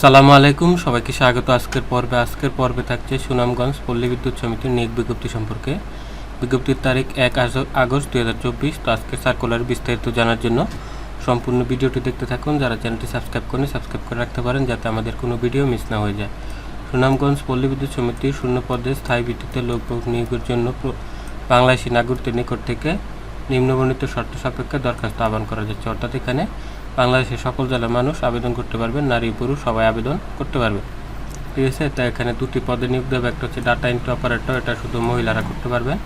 আসসালামু আলাইকুম, সবাইকে স্বাগত। আজকের পর্বে আজকের পর্বে থাকছে সুনামগঞ্জ পল্লী বিদ্যুৎ সমিতির নিয়োগ বিজ্ঞপ্তি সম্পর্কে। বিজ্ঞপ্তির তারিখ এক আগস্ট দুই হাজার চব্বিশ, তো আজকের সার্কুলার বিস্তারিত জানার জন্য সম্পূর্ণ ভিডিওটি দেখতে থাকুন। যারা চ্যানেলটি সাবস্ক্রাইব করেন সাবস্ক্রাইব করে রাখতে পারেন যাতে আমাদের কোনো ভিডিও মিস না হয়ে যায়। সুনামগঞ্জ পল্লী বিদ্যুৎ সমিতির শূন্য পদে স্থায়ী ভিত্তিতে লোক নিয়োগের জন্য বাংলাদেশি নাগরিকদের নিকট থেকে নিম্নবর্ণিত শর্ত সাপেক্ষে দরখাস্ত আহ্বান করা যাচ্ছে। অর্থাৎ এখানে বাংলাদেশের সকল জেলার মানুষ আবেদন করতে পারবেন, নারী, পুরুষ, সবাই আবেদন করতে পারবে। ঠিক আছে তা এখানে দুটি পদে নিয়োগ দেবে একটা হচ্ছে ডাটা এন্ট্রি অপারেটর এটা শুধু মহিলারা করতে পারবেন।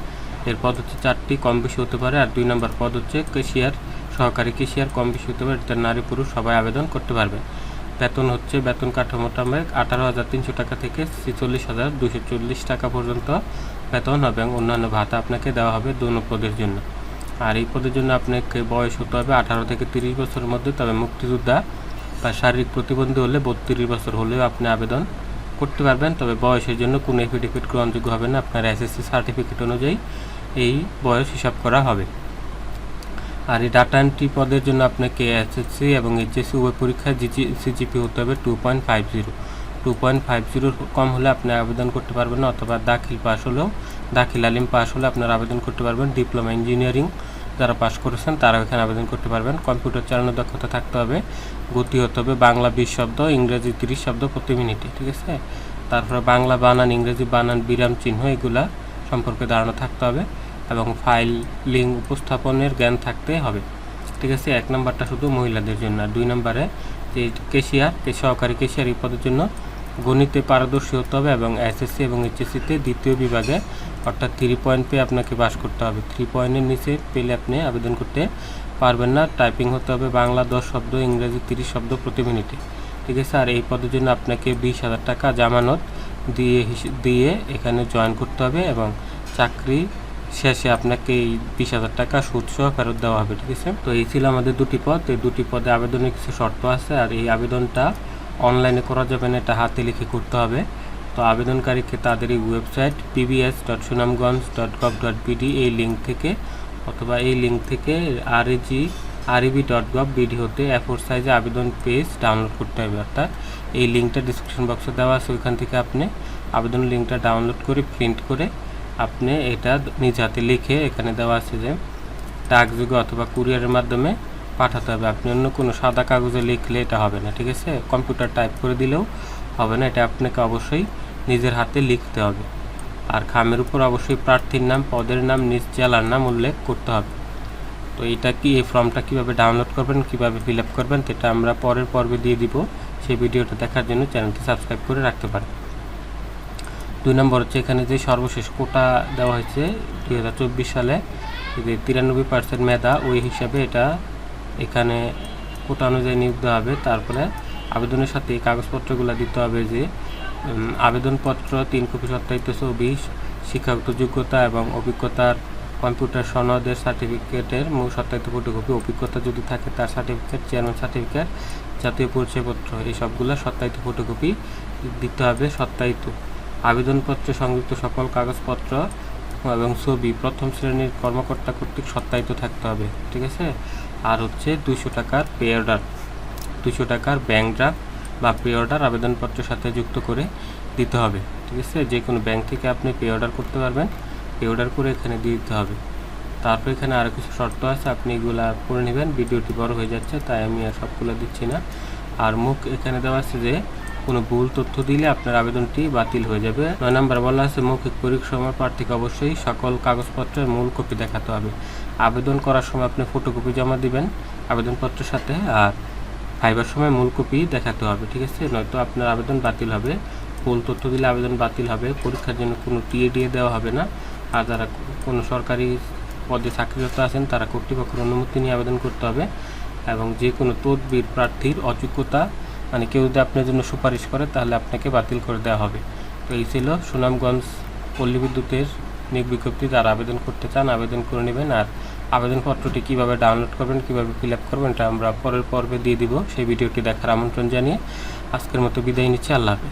এর পদ হচ্ছে চারটি, কম বেশি হতে পারে, আর দুই নম্বর পদ হচ্ছে কেশিয়ার সহকারী কেশিয়ার কম বেশি হতে পারে এটা নারী, পুরুষ, সবাই আবেদন করতে পারবে। বেতন হচ্ছে, বেতন কাঠামোটা আঠারো হাজার তিনশো টাকা থেকে ছেচল্লিশ হাজার দুশো চল্লিশ টাকা পর্যন্ত বেতন হবে এবং অন্যান্য ভাতা আপনাকে দেওয়া হবে দোনো পদের জন্য। আর এই পদের জন্য আপনাকে বয়স হতে হবে আঠারো থেকে তিরিশ বছরের মধ্যে, তবে মুক্তিযোদ্ধা বা শারীরিক প্রতিবন্ধী হলে বত্রিশ বছর হলেও আপনি আবেদন করতে পারবেন। তবে বয়সের জন্য কোনো এফিডেভিট গ্রহণযোগ্য হবে না। আপনার এসএসসি সার্টিফিকেট অনুযায়ী এই বয়স হিসাব করা হবে। আর এই ডাটা এন্ট্রি পদের জন্য আপনাকে এসএসসি এবং এইচএসসি উভয় পরীক্ষায় জিজি সিজিপি হতে হবে two point five zero two point five জিরোর কম হলে আপনি আবেদন করতে পারবেন অথবা দাখিল পাস হলেও, দাখিল আলিম পাস হলে আপনার আবেদন করতে পারবেন। ডিপ্লোমা ইঞ্জিনিয়ারিং যারা পাশ করেছেন, তারা এখানে আবেদন করতে পারবেন। কম্পিউটার চালানোর দক্ষতা থাকতে হবে, গতি হতে হবে, বাংলা বিশ শব্দ, ইংরেজি তিরিশ শব্দ প্রতি মিনিটে, ঠিক আছে? তারপরে বাংলা বানান, ইংরেজি বানান, বিরাম চিহ্ন, এগুলা সম্পর্কে ধারণা থাকতে হবে এবং ফাইল লিঙ্ক উপস্থাপনের জ্ঞান থাকতে হবে, ঠিক আছে? এক নাম্বারটা শুধু মহিলাদের জন্য, আর দুই নম্বরে যে কেশিয়ার সহকারী কেশিয়ার পদের জন্য গণিতে পারদর্শী হতে হবে এবং এসএসসি এবং এইচএসসিতে দ্বিতীয় বিভাগে, অর্থাৎ থ্রি পয়েন্ট পেয়ে আপনাকে পাস করতে হবে। থ্রি পয়েন্টের নিচে পেলে আপনি আবেদন করতে পারবেন না। টাইপিং হতে হবে বাংলা দশ শব্দ, ইংরেজি তিরিশ শব্দ প্রতি মিনিটে। ঠিক আছে? আর এই পদের জন্য আপনাকে বিশ হাজার টাকা জামানত দিয়ে দিয়ে এখানে জয়েন করতে হবে এবং চাকরি শেষে আপনাকে এই বিশ হাজার টাকা সুদ সহ ফেরত দেওয়া হবে। ঠিক আছে? তো এই ছিল আমাদের দুটি পদ। এই দুটি পদে আবেদনের কিছু শর্ত আছে। আর এই আবেদনটা অনলাইনে করা যাবে না, এটা হাতে লিখে করতে হবে। তো আবেদনকারীকে তাদের এই website PBS dot Sunamganj dot gov dot BD এই লিঙ্ক থেকে অথবা এই লিঙ্ক থেকে আর জি আরইবি ডট গভ বিডি হতে এফোর সাইজে আবেদন পেজ ডাউনলোড করতে হবে। অর্থাৎ এই লিঙ্কটা ডিসক্রিপশন বক্সে দেওয়া আছে, ওইখান থেকে আপনি আবেদন লিঙ্কটা ডাউনলোড করে প্রিন্ট করে আপনি এটা নিজ হাতে লিখে এখানে দেওয়া আছে যে, ডাকযোগে অথবা কুরিয়ারের মাধ্যমে পাঠাতে হবে। আপনি অন্য কোনো সাদা কাগজে লিখলে এটা হবে না, ঠিক আছে? কম্পিউটার টাইপ করে দিলেও হবে না, এটা আপনাকে অবশ্যই নিজের হাতে লিখতে হবে। আর খামের উপর অবশ্যই প্রার্থীর নাম, পদের নাম, নিজ জেলার নাম উল্লেখ করতে হবে। তো এটা কি, এই ফর্মটা কীভাবে ডাউনলোড করবেন, কীভাবে ফিল আপ করবেন, সেটা আমরা পরের পর্বে দিয়ে দিব। সেই ভিডিওটা দেখার জন্য চ্যানেলটি সাবস্ক্রাইব করে রাখতে পারেন। দুই নম্বর হচ্ছে এখানে যে সর্বশেষ কোটা দেওয়া হয়েছে দুই হাজার চব্বিশ সালে, যে তিরানব্বই পার্সেন্ট মেধা, ওই হিসাবে এটা এখানে কোটা অনুযায়ী নিয়োগ দেওয়া হবে, তারপরে আবেদনের সাথে এই কাগজপত্রগুলো দিতে হবে যে আবেদনপত্র, তিন কপি সত্যায়িত ছবি, শিক্ষাগত যোগ্যতা এবং অভিজ্ঞতার কম্পিউটার সনদের সার্টিফিকেটের মূল সত্যায়িত ফটোকপি অভিজ্ঞতা যদি থাকে তার সার্টিফিকেট চেয়ারম্যান সার্টিফিকেট জাতীয় পরিচয়পত্র, এই সবগুলো সত্যায়িত ফটোকপি দিতে হবে, সত্যায়িত। আবেদনপত্রে সংযুক্ত সকল কাগজপত্র এবং ছবি প্রথম শ্রেণির কর্মকর্তা কর্তৃক সত্যায়িত থাকতে হবে, ঠিক আছে? আর হচ্ছে দুশো টাকার পে অর্ডার দুশো টাকার ব্যাংক ড্রাফট বা পে অর্ডার আবেদনপত্রের সাথে যুক্ত করে দিতে হবে, ঠিক আছে? যে কোনো ব্যাংক থেকে আপনি পে অর্ডার করতে পারবেন পে অর্ডার করে এখানে দিয়ে দিতে হবে। তারপর এখানে আরও কিছু শর্ত আছে, আপনি এগুলা করে নেবেন, ভিডিওটি বড় হয়ে যাচ্ছে, তাই আমি আর সবগুলো দিচ্ছি না। আর মুখ এখানে দেওয়া আছে যে, কোনো ভুল তথ্য দিলে আপনার আবেদনটি বাতিল হয়ে যাবে। নয় নম্বর বলা আছে, মৌখিক পরীক্ষার প্রার্থীকে অবশ্যই সকল কাগজপত্রের মূল কপি দেখাতে হবে। আবেদন করার সময় আপনি ফটোকপি জমা দিবেন আবেদনপত্রের সাথে, আর ফাইবার সময় মূল কপি দেখাতে হবে, ঠিক আছে? নয়তো আপনার আবেদন বাতিল হবে, ভুল তথ্য দিলে আবেদন বাতিল হবে, পরীক্ষার জন্য কোনো টিএডিএ দেওয়া হবে না। আর যারা কোনো সরকারি পদে চাকরিরত আছেন, তারা কর্তৃপক্ষের অনুমতি নিয়ে আবেদন করতে হবে এবং যে কোনো তদবির প্রার্থীর অযোগ্যতা মানে কেউ যদি আপনার জন্য সুপারিশ করে, তাহলে আপনাকে বাতিল করে দেওয়া হবে। তো এই ছিল সুনামগঞ্জ পল্লী বিদ্যুতের নিয়োগ বিজ্ঞপ্তি। যারা আবেদন করতে চান, আবেদন করে নেবেন। আর আবেদনপত্রটি কীভাবে ডাউনলোড করবেন, কীভাবে ফিল আপ করবেন, এটা আমরা পরের পর্বে দিয়ে দিব। সেই ভিডিওটি দেখার আমন্ত্রণ জানিয়ে আজকের মতো বিদায় নিচ্ছি। আল্লাহ